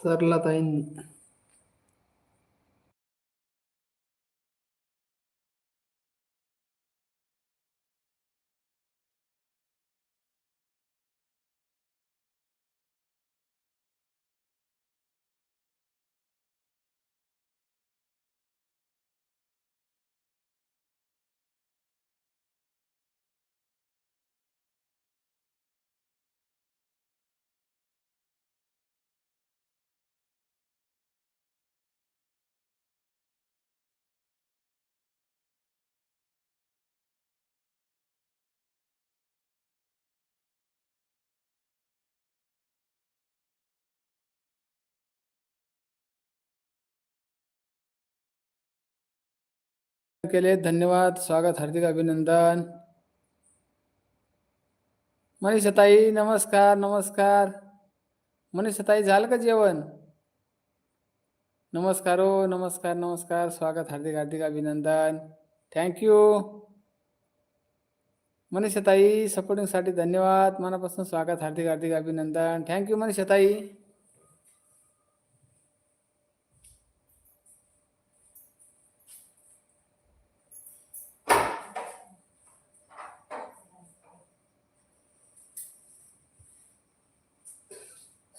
సరళత అయింది केले धन्यवाद स्वागत हार्दिक अभिनंदन। मनीषाताई नमस्कार नमस्कार। मनीषाताई झालं का जेवण? नमस्कार हो नमस्कार नमस्कार स्वागत हार्दिक हार्दिक अभिनंदन। थँक्यू मनीषाताई सपोर्टिंगसाठी धन्यवाद मनापासून स्वागत हार्दिक हार्दिक अभिनंदन। थँक्यू मनीषताई।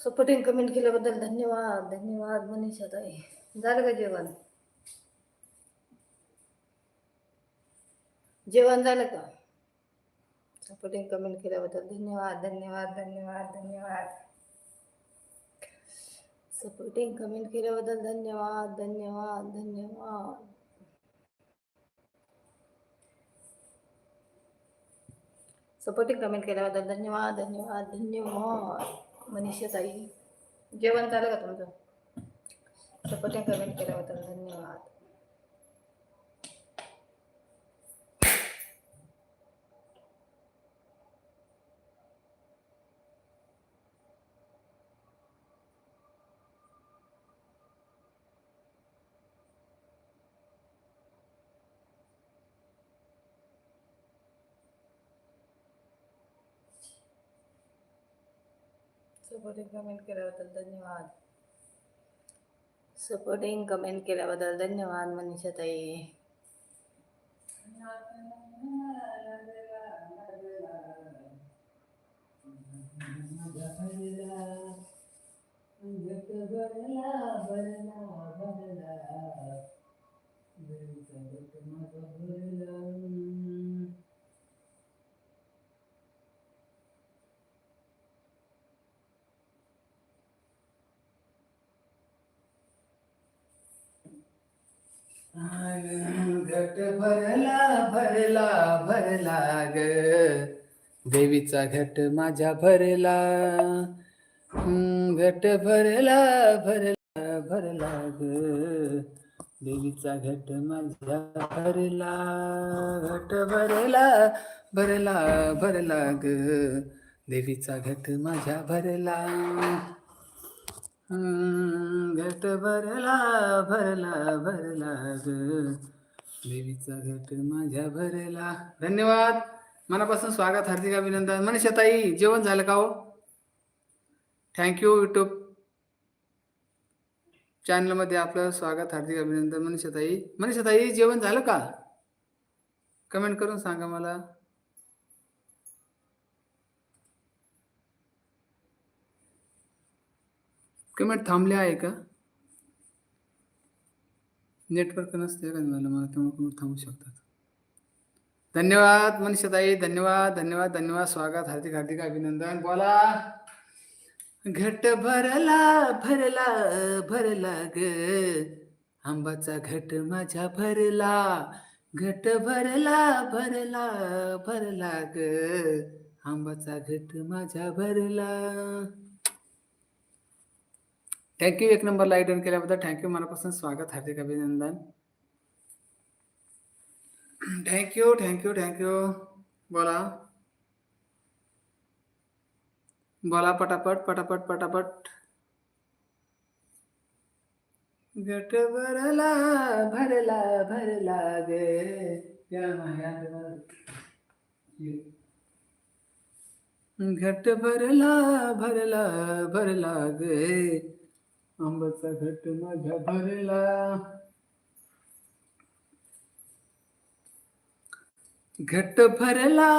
सपोर्टिंग कमेंट केल्याबद्दल धन्यवाद. धन्यवाद मनीषा ताई. झालं का जेवण? जेवण झालं का? सपोर्टिंग कमेंट केल्याबद्दल धन्यवाद धन्यवाद धन्यवाद धन्यवाद. सपोर्टिंग कमेंट केल्याबद्दल धन्यवाद धन्यवाद धन्यवाद. सपोर्टिंग कमेंट केल्याबद्दल धन्यवाद धन्यवाद धन्यवाद. मनीषा ताई. जेवण झालं का तुमचं? सपोर्टिंग कमेंट केल्याबद्दल धन्यवाद. सपोर्टिंग कमेंट केल्याबद्दल धन्यवाद. सपोर्टिंग कमेंट केल्याबद्दल धन्यवाद मनीषा ताई घट भरला भरला भरला ग. देवीचा घट माझ्या भरला. घट भरला भरला भरला ग. देवीचा घट माझ्या भरला. घट भरला भरला भरला ग. देवीचा घट माझ्या भरला. घट भरला भरला भरला देवीचा घट माझ्या भरला. धन्यवाद. मनापासून स्वागत हार्दिक अभिनंदन. मनीषताई जेवण झालं का हो? थँक्यू युट्यूब चॅनलमध्ये आपलं स्वागत हार्दिक अभिनंदन मनीषताई. मनीषताई जेवण झालं का? कमेंट करून सांगा मला. कमेंट थांबले आहे का? नेटवर्क नसते का मला मला त्यामुळे कमेंट थांबू शकतात. धन्यवाद मनीषाताई. धन्यवाद धन्यवाद धन्यवाद. स्वागत हार्दिक हार्दिक अभिनंदन. बोला. घट भरला भरला भरला ग. आंबाचा घट माझ्या भरला. घट भरला भरला भरला ग. आंबाचा घट माझ्या भरला. थँक्यू एक नंबर लाईट ऑन केल्याबद्दल थँक्यू मनापासून स्वागत, हार्दिक अभिनंदन। थँक्यू थँक्यू थँक्यू बोला। बोला, पटापट पटापट पटापट। गट भरला भरला भरला गे। या। घट भरला भरला भरला गे। आंबाचा घट माझ्या भरला घट भरला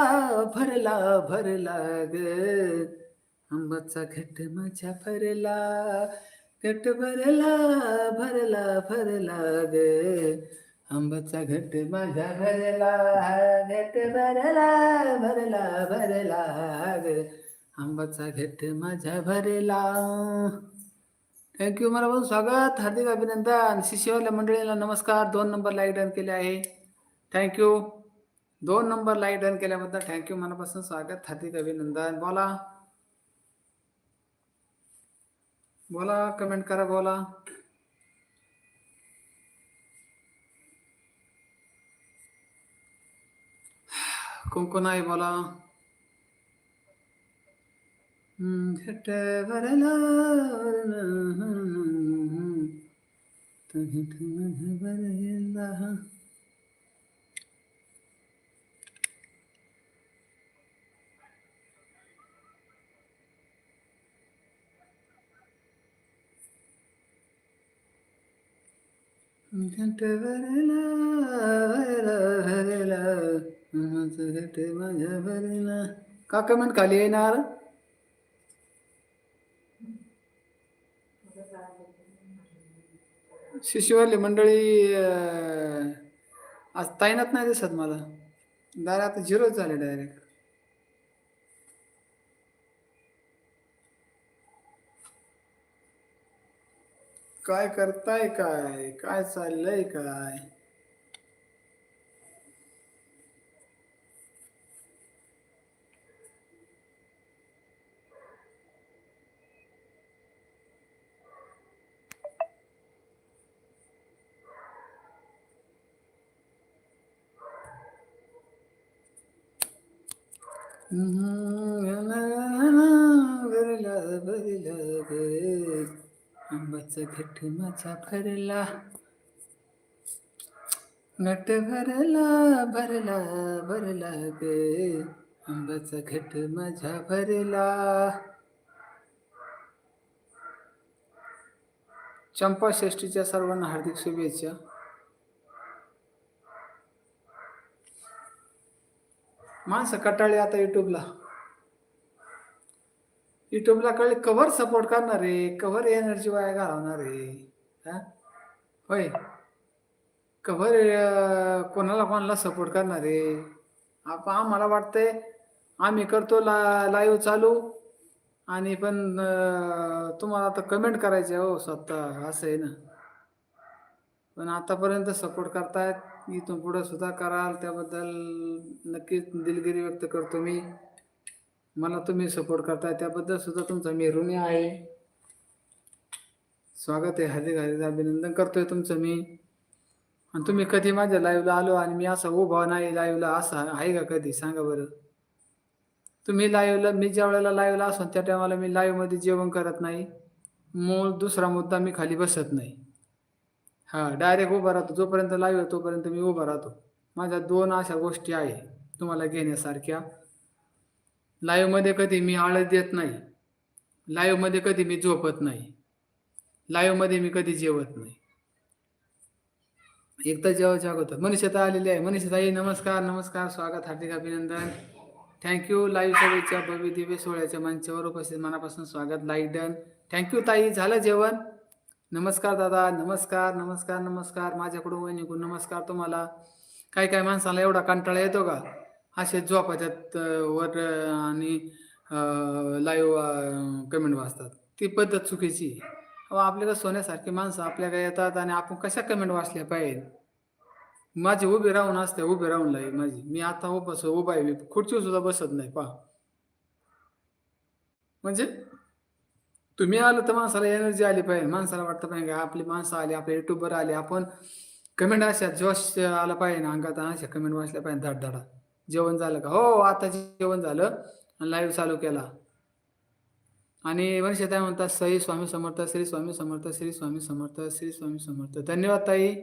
भरला भरला ग. आंबाचा घट माझ्या भरला. घट भरला भरला भरला ग. आंबाचा घट माझ्या भरला घट भरला भरला भरला ग. आंबाचा घट माझ्या भरला. थँक्यू मला स्वागत. हार्दिक अभिनंदन. शिष्यवाल्या मंडळीला नमस्कार. दोन नंबर लाईक डन केले आहे. थँक्यू दोन नंबर लाईक डन केल्याबद्दल थँक्यू मनापासून स्वागत. हार्दिक अभिनंदन. बोला. बोला कमेंट करा बोला. कोण कोण आहे? बोला. हम्म, घट भरला तो घट माझा भरला घट भरला भरला भरला माझं घट माझ्या मंडळी अं, आज ताईनात नाही दिसत मला. दारा आता झिरोच झाले डायरेक्ट काय करताय काय? काय चाललंय काय? भरला भरला ग आंबाचा घट माझा भरला घट भरला भरला भरला ग आंब्याचा घट माझा भरला चंपा षष्टीच्या सर्वांना हार्दिक शुभेच्छा. माणसं कटाळे आता युट्यूबला युट्यूबला कळले कव्हर सपोर्ट करणार आहे कव्हर एनर्जी वाया घालवणार आहे होय. कव्हर कोणाला कोणाला सपोर्ट करणार. आहे आप आम्हाला वाटतंय आम्ही करतो ला लाईव्ह चालू. आणि पण तुम्हाला आता कमेंट करायचे हो स्वतः. असं आहे ना. पण आतापर्यंत सपोर्ट करतायत. इथून पुढे सुद्धा कराल. त्याबद्दल नक्कीच दिलगिरी व्यक्त करतो मी. मला तुम्ही सपोर्ट करताय. त्याबद्दल सुद्धा तुमचा मी ऋणी आहे. स्वागत आहे. हार्दिक हार्दिक अभिनंदन करतोय तुमचं मी. आणि तुम्ही कधी माझ्या लाईव्हला आलो आणि मी असा उभा नाही लाईव्हला असा आहे का कधी? सांगा बरं. तुम्ही लाईव्हला मी ज्या वेळेला लाईव्हला असो त्या टायमाला मी लाईव्हमध्ये जेवण करत नाही. मूळ दुसरा मुद्दा मी खाली बसत नाही. हां डायरेक्ट उभा राहतो. जोपर्यंत लाईव्ह आहे तोपर्यंत मी उभा राहतो. माझ्या दोन अशा गोष्टी आहे तुम्हाला घेण्यासारख्या. लाईव्हमध्ये कधी मी आळस देत नाही. लाईव्हमध्ये कधी मी झोपत नाही. लाईव्हमध्ये मी कधी जेवत नाही. एकदा जेवायच्या अगोदर. मनुष्यता आलेली आहे. मनीषाताई नमस्कार नमस्कार. स्वागत हार्दिक अभिनंदन. थँक्यू लाईव्ह सभेच्या भव्य दिव्य सोहळ्याच्या मंचावर उपस्थित मनापासून स्वागत लाईक डन थँक्यू ताई. झालं जेवण? नमस्कार दादा नमस्कार नमस्कार नमस्कार. माझ्याकडून वहिनीकडून नमस्कार तुम्हाला. काही काही माणसाला एवढा कंटाळा येतो का? असे झोपाच्यात वर आणि लाईव्ह कमेंट वाचतात. ती पद्धत चुकीची अहो आपल्याला सोन्यासारखी माणसं आपल्याकडे येतात आणि आपण कशा कमेंट वाचल्या पाहिजे? माझी उभी राहून असते उभी राहून लाई माझी. मी आता उभा उभा आहे. मी सुद्धा बसत नाही पहा. म्हणजे? तुम्ही आलं तर माणसाला एनर्जी आली पाहिजे. माणसाला वाटतं पाहिजे का आपली माणसं आली आपले युट्यूबर आले. आपण कमेंट अशा जोश आला पाहिजे ना अंगात अशा कमेंट वाचल्या पाहिजे धडधडा. जेवण झालं का? हो आता जेवण झालं आणि लाईव्ह चालू केला. आणि मनीषा ताई म्हणतात सई स्वामी समर्थ श्री स्वामी समर्थ श्री स्वामी समर्थ श्री स्वामी समर्थ. धन्यवाद ताई.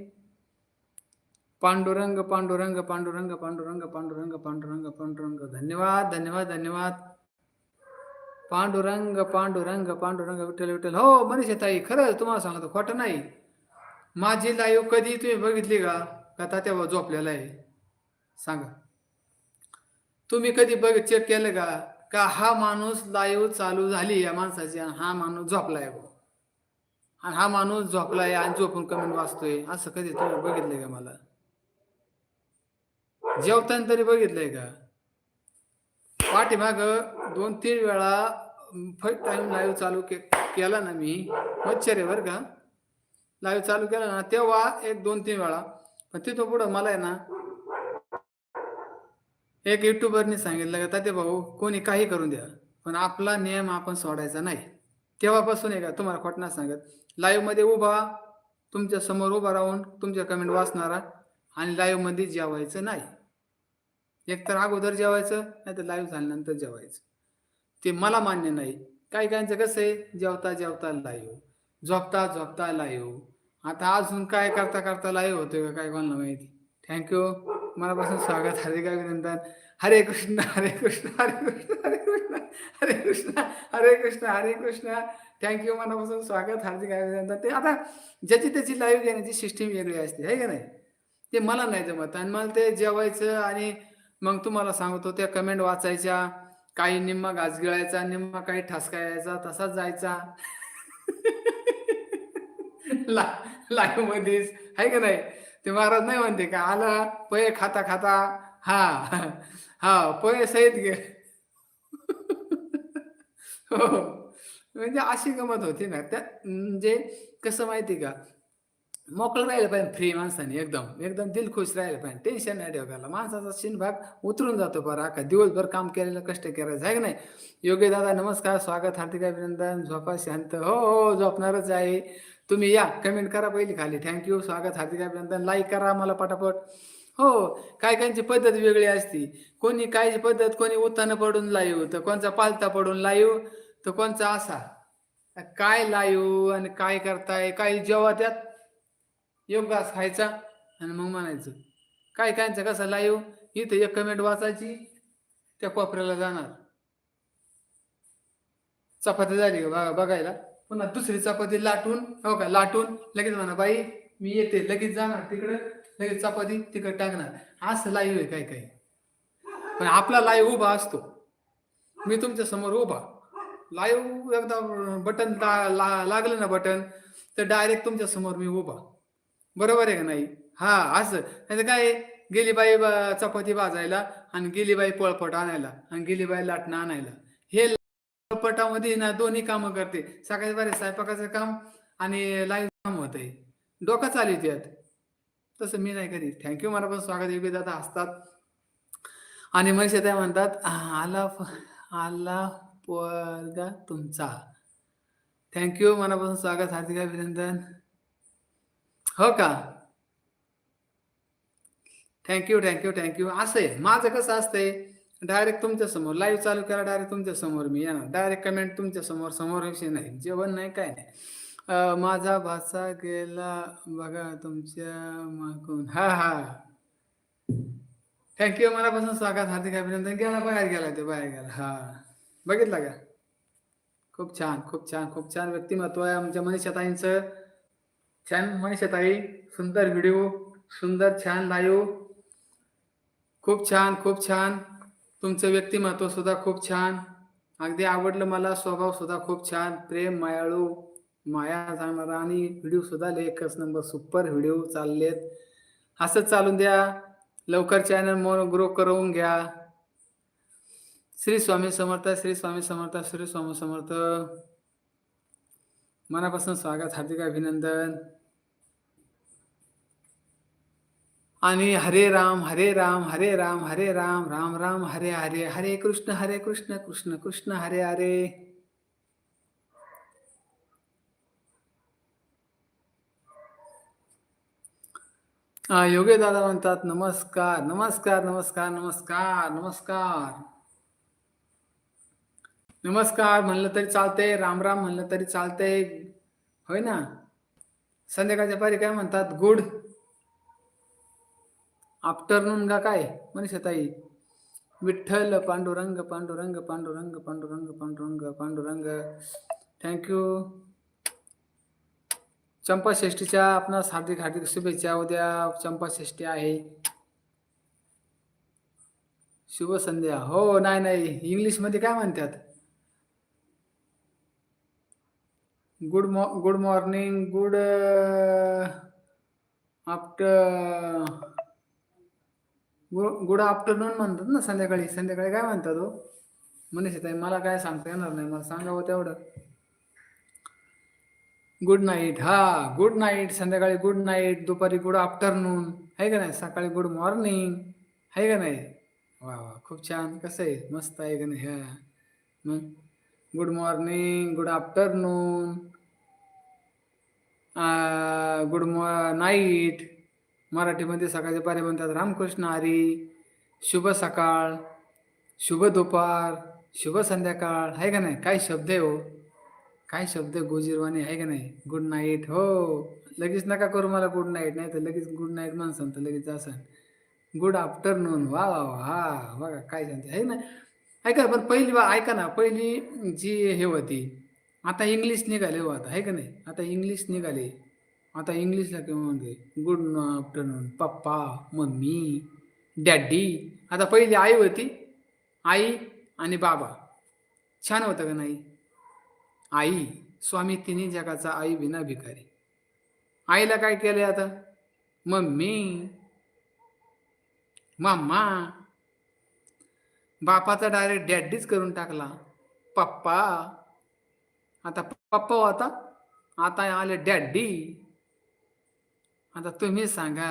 पांडुरंग पांडुरंग पांडुरंग पांडुरंग पांडुरंग पांडुरंग पांडुरंग. धन्यवाद धन्यवाद धन्यवाद. पांडुरंग पांडुरंग पांडुरंग विठ्ठल विठ्ठल. हो मनीषा ताई खरंच तुम्हाला सांगतो खोटं नाही. माझी लाईव्ह कधी तुम्ही बघितली का? का तात्यावर झोपलेला आहे? सांगा. तुम्ही कधी बघ चेक केलं का? का हा माणूस लाईव्ह चालू झाली या माणसाची आणि हा माणूस झोपलाय आहे आणि हा माणूस झोपलाय आणि झोपून कमेंट वाचतोय. असं कधी तुम्ही बघितलंय का मला? जेवताना तरी बघितलंय का? पाठीमाग दोन तीन वेळा फर्स्ट टाइम लाईव्ह चालू के केला ना मी. मच्छर बरं का. लाईव्ह चालू केला ना तेव्हा एक दोन तीन वेळा. पण तिथं पुढं मला आहे ना एक युट्यूबरने सांगितलं का ताते भाऊ कोणी काही करून द्या. पण आपला नियम आपण सोडायचा नाही. तेव्हापासून आहे का तुम्हाला खोटणार सांगत. लाईव्हमध्ये उभा तुमच्यासमोर उभा राहून तुमच्या कमेंट वाचणारा आणि लाईव्हमध्ये जेवायचं नाही. एकतर अगोदर जेवायचं नाही तर लाईव्ह झाल्यानंतर जेवायचं. ते मला मान्य नाही. काही काहींचं कसं आहे जेवता जेवता लाईव. झोपता झोपता लाईव्ह आता अजून काय करता करता लाईव्ह होतोय का? काय कोणाला माहिती? थँक्यू मनापासून स्वागत. हार्दिक अभिनंदन हरे कृष्ण हरे कृष्ण हरे कृष्ण हरे कृष्ण हरे कृष्ण हरे कृष्ण हरे कृष्ण. थँक्यू मनापासून स्वागत. हार्दिक अभिनंदन. ते आता ज्याची त्याची लाईव्ह घेण्याची सिस्टीम वेगळी असते आहे का नाही? ते मला नाही जमत. आणि मला ते जेवायचं आणि मग तुम्हाला सांगतो त्या कमेंट वाचायच्या. काही निम्मा घास गिळायचा निम्मा काही ठसकायचा तसाच जायचा. ला लाईव्ह मध्येच आहे का नाही? ते महाराज नाही म्हणते का आला पय खाता खाता हा हा पय सहित गे हो, हो म्हणजे अशी गमत होती ना त्या म्हणजे कसं माहिती का मोकळं राहिलं पाहिजे फ्री माणसाने एकदम. एकदम दिलखुश राहिलं पाहिजे. टेन्शन नाही ठेवायला माणसाचा शिनभाग उतरून जातो बरं. अख्खा दिवसभर काम केलेलं कष्ट करायचं आहे का नाही? योग्य दादा नमस्कार. स्वागत. हार्दिक अभिनंदन. झोपा शांत. हो हो झोपणारच आहे. तुम्ही या. कमेंट करा पहिली खाली. थँक्यू स्वागत. हार्दिक अभिनंदन. लाईक करा मला पटापट. हो काय काहींची पद्धत वेगळी असती. कोणी कायची पद्धत कोणी उत्तानं पडून लाईव तर कोणचा पालता पडून लाईव तर कोणचा असा? काय लाईव आणि काय करताय? काय जेव्हा त्यात एक घास खायचा आणि मग म्हणायचं काय कायचं कसा लाईव्ह इथं एक कमेंट वाचायची त्या कोपऱ्याला जाणार. चपाती झाली बघा बघायला. पुन्हा दुसरी चपाती लाटून हो का लाटून लगेच म्हणा बाई मी येते लगेच जाणार तिकडे लगेच चपाती तिकडे टाकणार. असं लाईव्ह आहे काय काय. पण आपला लाईव्ह उभा असतो. मी तुमच्यासमोर उभा. लाईव्ह एकदा बटन लागलं ना बटन तर डायरेक्ट तुमच्यासमोर मी उभा. बरोबर आहे का नाही? हा असं. नाही काय आहे, गेली बाई बा- चपाती भाजायला आणि गेली बाई पळपट आणायला आणि गेली बाई लाटणं आणायला. हे पळपटामध्ये ना दोन्ही कामं करते. सकाळी बरे स्वयंपाकाचं काम आणि लाईव्ह काम होत आहे डोकं चालू त्यात तसं मी नाही कधी थँक्यू मला पण स्वागत योग्य दादा असतात आणि मग त्या म्हणतात आला फ- आला पोरगा तुमचा. थँक्यू मनापासून स्वागत. हार्दिक अभिनंदन. हो का? थँक्यू थँक्यू थँक्यू असं आहे. माझं कसं असतंय? डायरेक्ट तुमच्यासमोर लाईव्ह चालू करा डायरेक्ट तुमच्यासमोर मी येणार. डायरेक्ट कमेंट तुमच्यासमोर समोर विषय नाही. जेवण नाही काय नाही. माझा भाचा गेला बघा तुमच्या मागून. हा हा. थँक्यू मनापासून स्वागत हार्दिक अभिनंदन. गेला बाहेर गेला ते बाहेर गेला. हा. बघितला का? खूप छान खूप छान खूप छान व्यक्तिमत्व आहे आमच्या मनीषाताईंचं छान मनीषाताई सुंदर व्हिडिओ सुंदर छान लाईव्ह खूप छान खूप छान. तुमचं व्यक्तिमत्व सुद्धा खूप छान. अगदी आवडलं मला स्वभाव सुद्धा खूप छान. प्रेम मायाळू माया जाणारा आणि व्हिडिओ सुद्धा लेखच एकच नंबर सुपर व्हिडिओ चाललेत. असंच चालून द्या. लवकर चॅनल म्हणून ग्रो करून घ्या. श्री स्वामी समर्थ श्री स्वामी समर्थ श्री स्वामी समर्थ. मनापासून स्वागत हार्दिक अभिनंदन. आणि हरे राम हरे राम हरे राम हरे राम राम राम हरे हरे हरे कृष्ण हरे कृष्ण कृष्ण कृष्ण हरे हरे. योगे दादा म्हणतात नमस्कार नमस्कार नमस्कार नमस्कार नमस्कार. नमस्कार म्हणलं तरी चालतंय राम राम म्हणलं तरी चालतंय. होय ना? संध्याकाळच्या पारी काय म्हणतात? गुड. आफ्टरनून का काय? मनीषा ताई विठ्ठल पांडुरंग पांडुरंग पांडुरंग पांडुरंग पांडुरंग पांडुरंग. थँक्यू चंपा षष्टीच्या आपणास हार्दिक हार्दिक शुभेच्छा. उद्या चंपा षष्टी आहे. शुभ संध्या. हो नाही नाही. इंग्लिशमध्ये काय म्हणतात? गुड मॉ good morning good after good afternoon म्हणतात ना संध्याकाळी. संध्याकाळी काय म्हणतात हो? मनीषा ताई मला काय सांगता येणार नाही. मला सांगावं तेवढं. गुड नाईट हा गुड नाईट संध्याकाळी गुड नाईट दुपारी गुड आफ्टरनून आहे का नाही? सकाळी गुड मॉर्निंग आहे का नाही? वा वा खूप छान. कसं आहे? मस्त आहे का नाही? ह्या मग good morning good afternoon good मॉ नाईट मराठीमध्ये सकाळचे पारे म्हणतात रामकृष्ण हरी शुभ सकाळ शुभ दुपार शुभ संध्याकाळ. आहे का नाही? काय शब्द आहे हो? काय शब्द गोजीरवाणी? आहे का नाही? Good night. हो. लगेच नका करू मला गुड नाईट. नाही तर लगेच गुड नाईट म्हणसान तर लगेच असं गुड आफ्टरनून. वा वा वा. बघा काय सांगते. आहे ना? ऐका पण पहिली वा ऐका ना. पहिली जी हे होती आता इंग्लिश निघाले हो आता. आहे का नाही? आता इंग्लिश निघाले. आता इंग्लिशला किंवा म्हणते? Good afternoon papa mummy daddy. आता पहिली आई होती. आई आणि बाबा. छान होतं का नाही? आई स्वामी तिन्ही जगाचा आई विना भिकारी. आईला काय केलंय आता? मम्मी मम्मा बापाचा डायरेक्ट डॅडीच करून टाकला. पप्पा. आता पप्पा होता आता आले डॅडी. आता तुम्ही सांगा.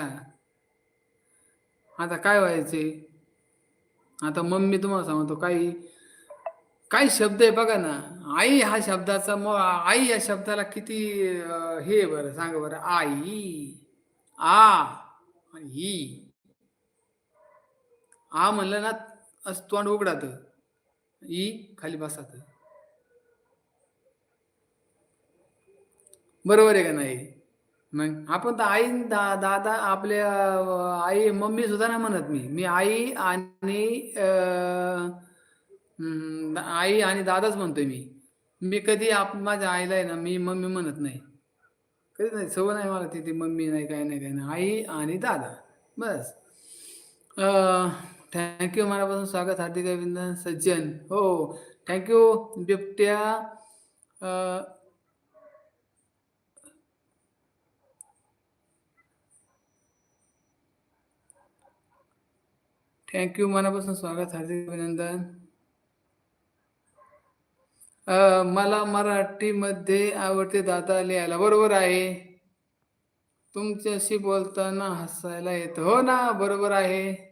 आता काय व्हायचे? आता मम्मी तुम्हाला सांगतो काही काही शब्द आहे बघा ना. आई हा शब्दाचा मग आई या शब्दाला किती हे बरं सांगा बरं. आई आ ही. आ म्हणलं ना असं तोंड उघडात. ई खाली बसात. बरोबर आहे का नाही? मग आपण तर आई दा दादा आपल्या आई मम्मी सुद्धा नाही म्हणत मी. मी आई आणि हम्म, आई आणि दादाच म्हणतोय मी. मी कधी आप माझ्या आईला आहे ना मी मम्मी म्हणत नाही. कधी नाही सवय नाही मला तिथे मम्मी नाही काय नाही काय नाही. आई आणि दादा. बस. थँक्यू मनापासून स्वागत. हार्दिक अभिनंदन. सज्जन. हो. थँक्यू बिबट्या. थँक्यू मनापासून स्वागत हार्दिक अभिनंदन. मला मराठीमध्ये आवडते दादा लिहायला. बरोबर आहे. तुमच्याशी बोलताना हसायला येतं. हो ना बरोबर आहे.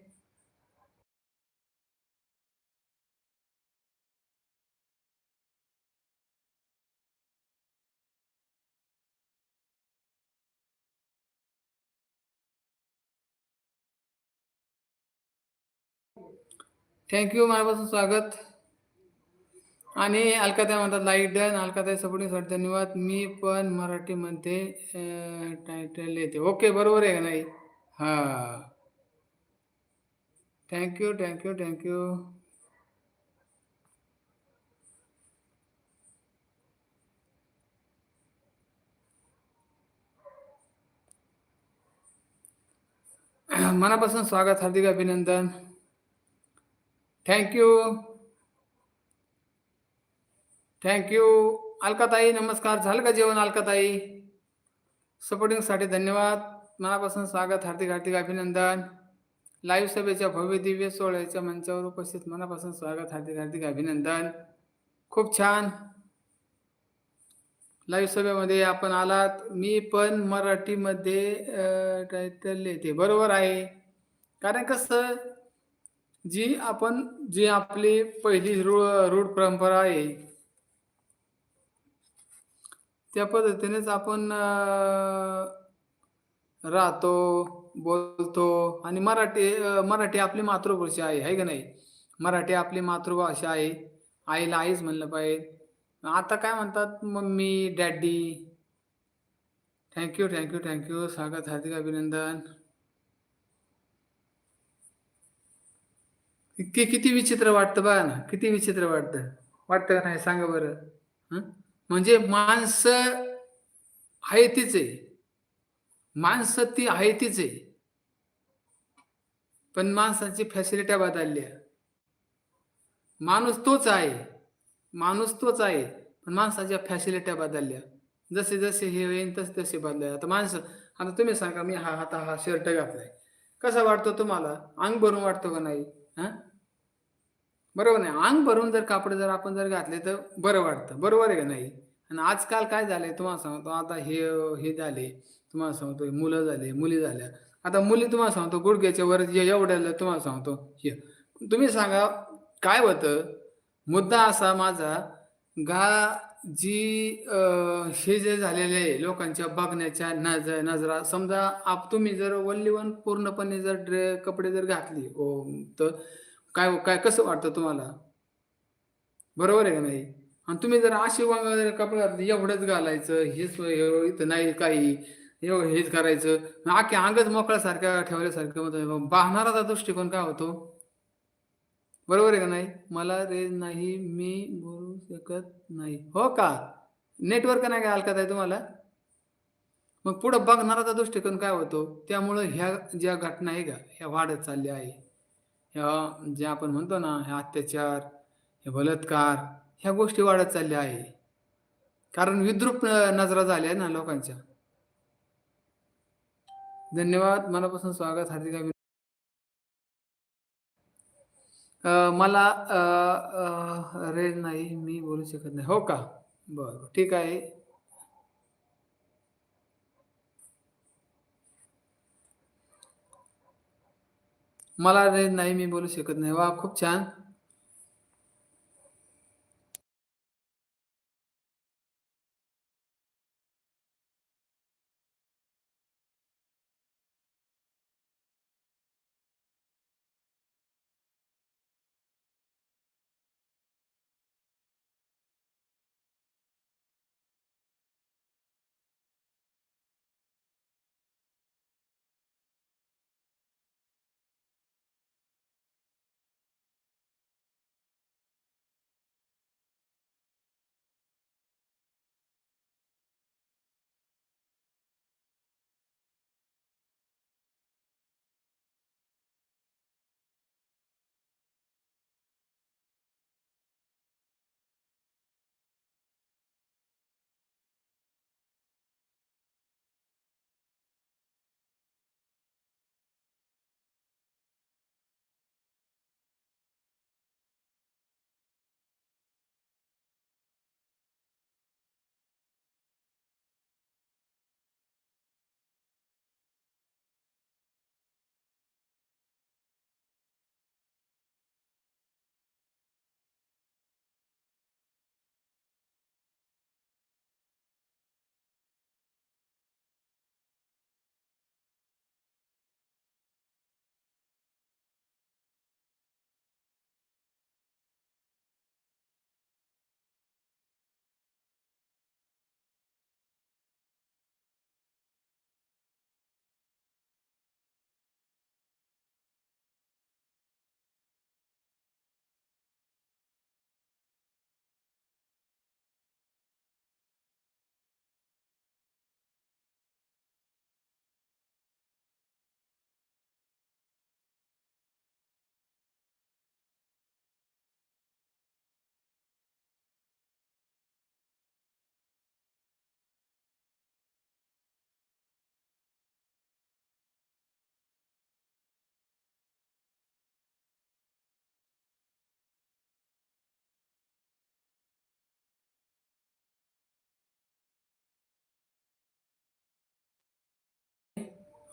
थँक्यू मनापासून स्वागत. आणि अलकाताई म्हणतात लाइट डन अलकाताई सपोर्टिंगसाठी धन्यवाद. मी पण मराठीमध्ये टायटल येते ओके बरोबर आहे का नाही? हां. थँक्यू थँक्यू थँक्यू मनापासून स्वागत हार्दिक अभिनंदन. थँक्यू थँक्यू अलकाताई नमस्कार. झालं का जेवण अलकाताई? सपोर्टिंगसाठी धन्यवाद. मनापासून स्वागत हार्दिक हार्दिक अभिनंदन. लाईव्ह सभेच्या भव्य दिव्य सोहळ्याच्या मंचावर उपस्थित मनापासून स्वागत हार्दिक हार्दिक अभिनंदन. खूप छान. लाईव्ह सभेमध्ये आपण आलात. मी पण मराठीमध्ये टायटल लिहिते. बरोबर आहे. कारण कसं जी आपण जी आपली पहिली रूळ रूढ परंपरा आहे त्या पद्धतीनेच आपण राहतो बोलतो आणि मराठी मराठी आपली मातृभाषा आहे आहे का नाही? मराठी आपली मातृभाषा आहे आईला आईच म्हणलं पाहिजे. आता काय म्हणतात mummy daddy? Thank you thank you thank you स्वागत हार्दिक अभिनंदन. की किती विचित्र वाटतं बघा ना किती विचित्र वाटतं. वाटतं का नाही? सांगा बरं. म्हणजे माणसं आहे तीच आहे माणसं ती आहे तीच आहे पण माणसाची फॅसिलिट्या बदलल्या. माणूस तोच आहे. माणूस तोच आहे. पण माणसाच्या फॅसिलिट्या बदलल्या. जसे जसे हे होईल तसे तसे बदलले आता माणसं आता तुम्ही सांगा मी हा आता हा शर्ट घातलाय. कसा वाटतो तुम्हाला? अंग भरून वाटतो का नाही? हा? बरोबर नाही. अंग भरून जर कापड जर आपण जर घातले तर बरं वाटतं. बरोबर आहे का नाही? आणि आजकाल काय झालंय तुम्हाला सांगतो. आता हे हे झाले तुम्हाला सांगतो. मुलं झाले मुली झाल्या. आता मुली तुम्हाला सांगतो गुडघ्याच्या वर एवढ्याला तुम्हाला सांगतो. हे. तुम्ही सांगा काय होतं? मुद्दा असा माझा गा जी हे जे झालेले आहे लोकांच्या बघण्याच्या नज नजरा समजा आप तुम्ही जर वल्लीवन पूर्णपणे जर ड्रे कपडे जर घातली हो तर काय काय कसं वाटतं तुम्हाला? बरोबर आहे का नाही? आणि तुम्ही जर अशी वांग कपडे घातले एवढंच घालायचं हेच हे- इथं नाही काही एवढं हेच करायचं आखे अंगच मोकळ्यासारख्या ठेवल्यासारखं होतं दृष्टिकोन काय होतो? बरोबर आहे का नाही? मला रे नाही मी बोलू शकत नाही. हो का? नेटवर्क नाही काय हलकत आहे तुम्हाला? मग पुढं बघणाराचा दृष्टिकोन काय होतो? त्यामुळं ह्या ज्या घटना आहे का? ह्या वाढत चालल्या आहे. ह्या जे आपण म्हणतो ना ह्या अत्याचार हे बलात्कार ह्या गोष्टी वाढत चालल्या आहे. कारण विद्रूप नजरा झाल्या आहे ना लोकांच्या. धन्यवाद. मनापासून स्वागत. हार्दिक मला अ, रे नाही मी बोलू शकत नाही. हो का? बरं. ठीक आहे. मला नाही मी बोलू शकत नाही. वा खूप छान.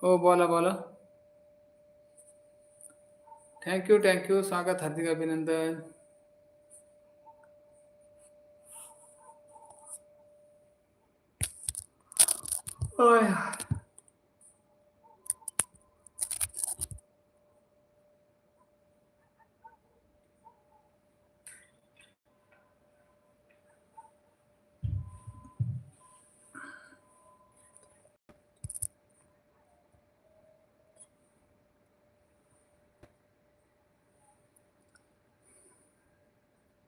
हो बोला बोला. थँक्यू थँक्यू स्वागत हार्दिक अभिनंदन. ओय